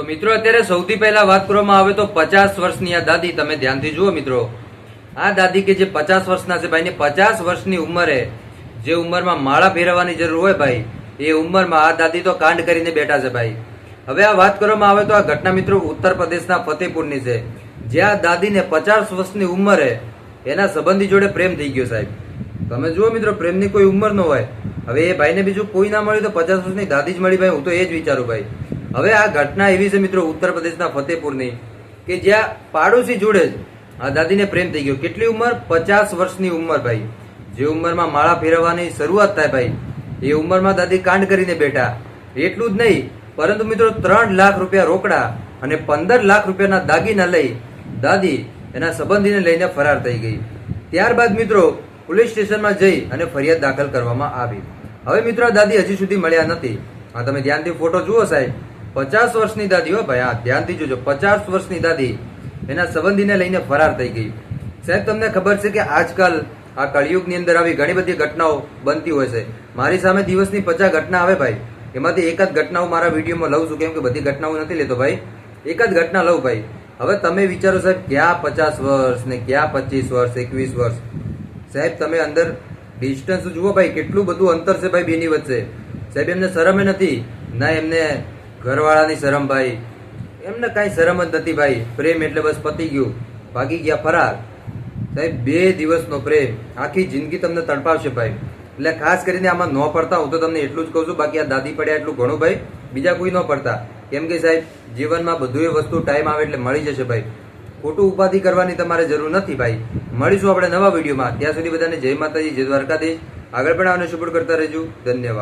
મિત્રો, અત્યારે સૌથી પહેલા વાત કરવામાં આવે તો પચાસ વર્ષની આ દાદી, તમે ધ્યાનથી જુઓ મિત્રો. આ દાદી કે જે પચાસ વર્ષના છે ભાઈ પચાસ વર્ષની ઉંમરે જે ઉંમરમાં માળા ફેરવવાની જરૂર હોય ભાઈ, એ ઉંમરમાં આ દાદી તો કાંડ કરીને બેઠા છે ભાઈ. હવે આ વાત કરવામાં આવે તો આ ઘટના મિત્રો ઉત્તર પ્રદેશના ફતેપુરની છે. જ્યાં દાદીને પચાસ વર્ષની ઉંમરે એના સંબંધી જોડે પ્રેમ થઈ ગયો સાહેબ. તમે જુઓ મિત્રો, પ્રેમની કોઈ ઉંમર ન હોય. હવે એ ભાઈને બીજું કોઈ ના મળ્યું તો પચાસ વર્ષની દાદી જ મળી ભાઈ, હું તો એ જ વિચારું ભાઈ. હવે આ ઘટના એવી છે મિત્રો ઉત્તર પ્રદેશના ફતેપુરની કે જ્યાં પાડોશી જોડે જ આ દાદીને પ્રેમ થઈ ગયો. કેટલી ઉંમર? પચાસ વર્ષની ઉંમર ભાઈ. જે ઉંમરમાં માળા ફેરવવાની શરૂઆત થાય ભાઈ. એ ઉંમરમાં દાદી કાંડ કરીને બેઠા. એટલું જ નહીં, પરંતુ મિત્રો ત્રણ લાખ રૂપિયા રોકડા અને પંદર લાખ રૂપિયાના દાગીના લઈ દાદી એના સંબંધીને લઈને ફરાર થઈ ગઈ. ત્યારબાદ મિત્રો પોલીસ સ્ટેશનમાં જઈ અને ફરિયાદ દાખલ કરવામાં આવી. હવે મિત્રો દાદી હજી સુધી મળ્યા નથી. હા, તમે ધ્યાનથી ફોટો જુઓ સાહેબ. પચાસ વર્ષની દાદી હો ભાઈ હા ધ્યાનથી જોજો, પચાસ વર્ષની દાદી, એના સંબંધીને લઈને ફરાર થઈ ગઈ. સાહેબ, તમને ખબર છે કે આજકાલ આ કળિયુગની અંદર આવી ઘણી બધી ઘટનાઓ બનતી હોય છે. મારી સામે દિવસની પચાસ ઘટના આવે ભાઈ. એમાંથી એક જ ઘટના હું મારા વિડીયોમાં લઉં છું, કેમ કે બધી ઘટનાઓ નથી લેતો ભાઈ. એક જ ઘટના લઉં ભાઈ. હવે તમે વિચારો સાહેબ, ક્યાં પચાસ વર્ષ ને ક્યાં પચીસ વર્ષ, એકવીસ વર્ષ? સાહેબ, તમે અંદર ડિસ્ટન્સ જુઓ ભાઈ, કેટલું બધું અંતર છે ભાઈ, બેની વચ્ચે. સાહેબ, એમને શરમે નથી, ના એમને ઘરવાળાની શરમ ભાઈ. એમને કાંઈ શરમ જ નથી ભાઈ. પ્રેમ એટલે બસ પતી ગયું. ભાગી ગયા ફરાર. સાહેબ, બે દિવસનો પ્રેમ. આખી જિંદગી તમને તડપાવશે ભાઈ. એટલે ખાસ કરીને આમાં ન પડતા, હું તો તમને એટલું જ કહું છું. બાકી આ દાદી પડ્યા એટલું ઘણું ભાઈ. બીજા કોઈ ન પડતા. કેમ કે સાહેબ, જીવનમાં બધું એ વસ્તુ ટાઈમ આવે એટલે મળી જશે ભાઈ. ખોટું ઉપાધિ કરવાની તમારે જરૂર નથી ભાઈ. મળીશું આપણે નવા વિડીયોમાં. ત્યાં સુધી બધાને જય માતાજી, જય દ્વારકાધીશ. આગળ પણ આવને સપોર્ટ કરતા રહેજો. ધન્યવાદ.